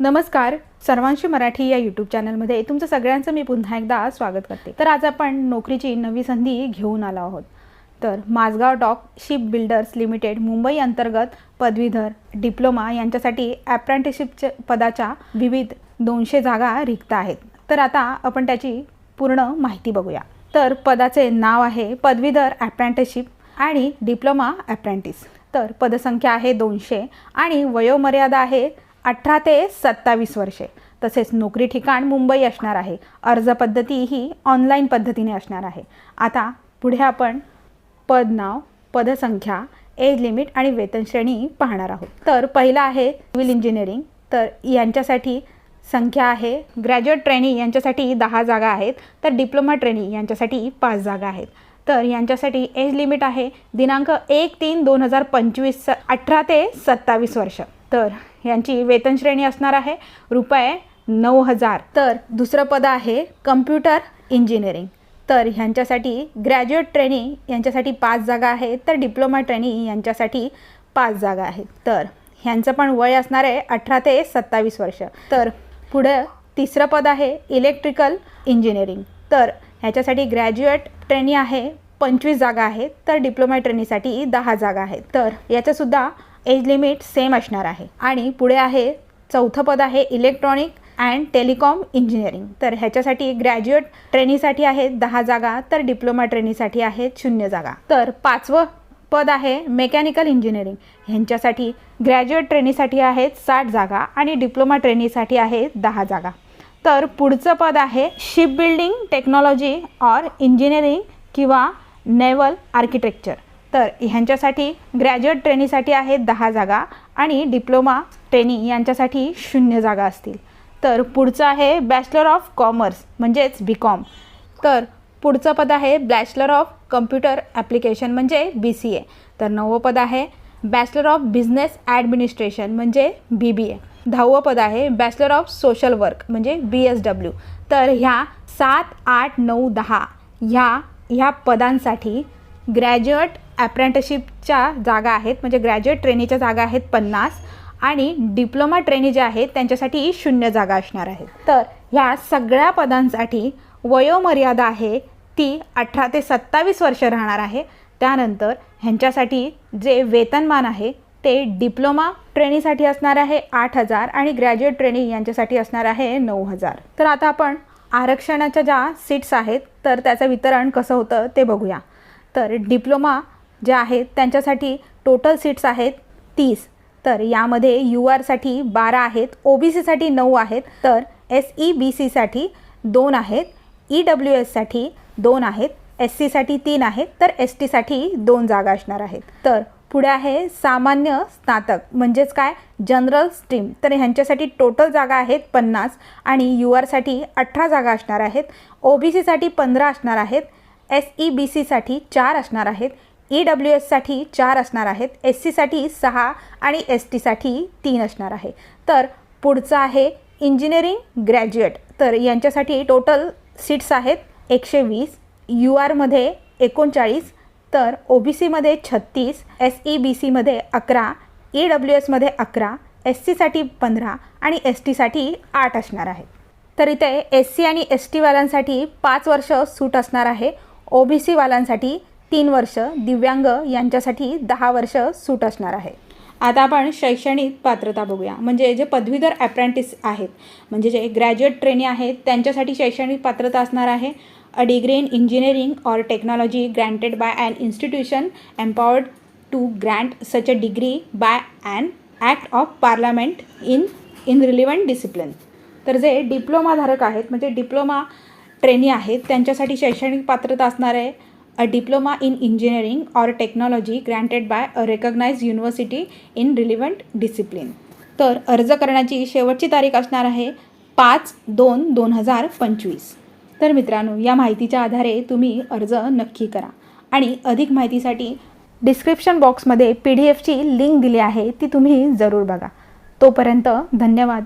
नमस्कार सर्वांशी मराठी या यूट्यूब चॅनलमध्ये तुमचं सगळ्यांचं मी पुन्हा एकदा स्वागत करते. तर आज आपण नोकरीची नवी संधी घेऊन आलो आहोत. तर Mazagon dock ship builders limited Mumbai अंतर्गत पदवीधर डिप्लोमा यांच्यासाठी अप्रेंटिसशिपच्या पदाच्या विविध दोनशे जागा रिक्त आहेत. तर आता आपण त्याची पूर्ण माहिती बघूया. तर पदाचे नाव आहे पदवीधर अप्रेंटिसशिप आणि डिप्लोमा अप्रेंटिस तर पदसंख्या आहे दोनशे आणि वयोमर्यादा आहे अठरा ते सत्तावीस वर्षे. तसेच नोकरी ठिकाण मुंबई असणार आहे. अर्ज पद्धती ही ऑनलाईन पद्धतीने असणार आहे. आता पुढे आपण पद नाव पदसंख्या एज लिमिट आणि वेतन श्रेणी पाहणार आहोत. तर पहिला आहे सिव्हिल इंजिनिअरिंग तर यांच्यासाठी संख्या आहे. ग्रॅज्युएट ट्रेनी यांच्यासाठी दहा जागा आहेत. तर डिप्लोमा ट्रेनी यांच्यासाठी पाच जागा आहेत. तर यांच्यासाठी एज लिमिट आहे. दिनांक एक तीन दोन हजार पंचवीस अठरा ते सत्तावीस वर्ष. तर यांची वेतनश्रेणी असणार आहे. रुपये नऊ हजार. तर दुसरं पद आहे कम्प्युटर इंजिनिअरिंग. तर ह्यांच्यासाठी ग्रॅज्युएट ट्रेनी यांच्यासाठी पाच जागा आहेत. तर डिप्लोमा ट्रेनी यांच्यासाठी पाच जागा आहेत. तर ह्यांचं पण वय असणार आहे अठरा ते सत्तावीस वर्ष. तर पुढं तिसरं पद आहे इलेक्ट्रिकल इंजिनिअरिंग. तर ह्याच्यासाठी ग्रॅज्युएट ट्रेनी आहे पंचवीस जागा आहेत. तर डिप्लोमा ट्रेनीसाठी दहा जागा आहेत. तर याचंसुद्धा एज लिमिट सेम असणार आहे. आणि पुढे आहे चौथं पद आहे इलेक्ट्रॉनिक अँड टेलिकॉम इंजिनिअरिंग. तर ह्याच्यासाठी ग्रॅज्युएट ट्रेनीसाठी आहेत दहा जागा तर डिप्लोमा ट्रेनीसाठी आहेत शून्य जागा. तर पाचवं पद आहे मेकॅनिकल इंजिनिअरिंग. ह्यांच्यासाठी ग्रॅज्युएट ट्रेनीसाठी आहेत साठ जागा आणि डिप्लोमा ट्रेनीसाठी आहेत दहा जागा. तर पुढचं पद आहे ship building technology or engineering किंवा नेवल आर्किटेक्चर. तर ह्यांच्यासाठी ग्रॅज्युएट ट्रेनीसाठी आहेत दहा जागा आणि डिप्लोमा ट्रेनी यांच्यासाठी शून्य जागा असतील. तर पुढचं आहे बॅचलर ऑफ कॉमर्स म्हणजेच बी कॉम तर पुढचं पद आहे बॅचलर ऑफ कम्प्युटर ॲप्लिकेशन म्हणजे बी सी ए तर नववं पद आहे बॅचलर ऑफ बिझनेस ॲडमिनिस्ट्रेशन म्हणजे बी बी ए दहावं पद आहे बॅचलर ऑफ सोशल वर्क म्हणजे बी एस डब्ल्यू तर ह्या सात आठ नऊ दहा ह्या ह्या पदांसाठी ग्रॅज्युएट अप्रेंटिसशिपच्या जागा आहेत म्हणजे ग्रॅज्युएट ट्रेनीच्या जागा आहेत पन्नास आणि डिप्लोमा ट्रेनी जे आहेत त्यांच्यासाठी शून्य जागा असणार आहेत. तर ह्या सगळ्या पदांसाठी वयोमर्यादा आहे ती अठरा ते सत्तावीस वर्ष राहणार आहे. त्यानंतर ह्यांच्यासाठी जे वेतनमान आहे ते डिप्लोमा ट्रेनीसाठी असणार आहे आठ हजार आणि ग्रॅज्युएट ट्रेनी यांच्यासाठी असणार आहे नऊ हजार. तर आता आपण आरक्षणाच्या ज्या सीट्स आहेत तर त्याचं वितरण कसं होतं ते बघूया. तर डिप्लोमा जे आहेत त्यांच्यासाठी टोटल सीट्स आहेत तीस. तर यामध्ये यू आरसाठी बारा आहेत ओ बी सीसाठी नऊ आहेत तर एस ई बी सीसाठी दोन आहेत ई डब्ल्यू एससाठी दोन आहेत एस सीसाठी तीन आहेत तर एस टीसाठी दोन जागा असणार आहेत. तर पुढे आहे सामान्य स्नातक म्हणजेच काय? जनरल स्ट्रीम तर ह्यांच्यासाठी टोटल जागा आहेत पन्नास आणि यू आरसाठी अठरा जागा असणार आहेत ओ बी सीसाठी पंधरा असणार आहेत एस ई बी सीसाठी चार असणार आहेत. ई डब्ल्यू एससाठी चार असणार आहेत. एस सीसाठी सहा आणि एस टीसाठी तीन असणार आहे. तर पुढचं आहे इंजिनिअरिंग ग्रॅज्युएट तर यांच्यासाठी टोटल सीट्स आहेत एकशे वीस. यू आरमध्ये एकोणचाळीस. तर ओ बी सीमध्ये छत्तीस. एस ई बी सीमध्ये अकरा. ई डब्ल्यू एसमध्ये अकरा. एस सीसाठी पंधरा आणि एस टीसाठी आठ असणार आहे तर इथे एस सी आणि एस टीवाल्यांसाठी पाच वर्ष सूट असणार आहे. ओ बी सीवाल्यांसाठी तीन वर्ष दिव्यांग यांच्यासाठी दहा वर्ष सूट असणार आहे. आता आपण शैक्षणिक पात्रता बघूया. म्हणजे जे पदवीधर ॲप्रेंटिस आहेत म्हणजे जे ग्रॅज्युएट ट्रेनी आहेत त्यांच्यासाठी शैक्षणिक पात्रता असणार आहे. A degree in engineering or technology granted by an institution empowered to grant such a degree by an act of parliament in in relevant discipline तर जे डिप्लोमाधारक आहेत म्हणजे डिप्लोमा ट्रेनी आहेत. त्यांच्यासाठी शैक्षणिक पात्रता असणार आहे. A diploma in engineering or technology granted by a recognize university in relevant discipline. तर अर्ज करण्याची शेवटची तारीख असणार आहे पाच दोन दोन हजार पंचवीस. तर मित्रांनो या माहितीच्या आधारे तुम्ही अर्ज नक्की करा. आणि अधिक माहितीसाठी डिस्क्रिप्शन बॉक्समध्ये पी डी एफची लिंक दिली आहे ती तुम्ही जरूर बघा. तोपर्यंत धन्यवाद.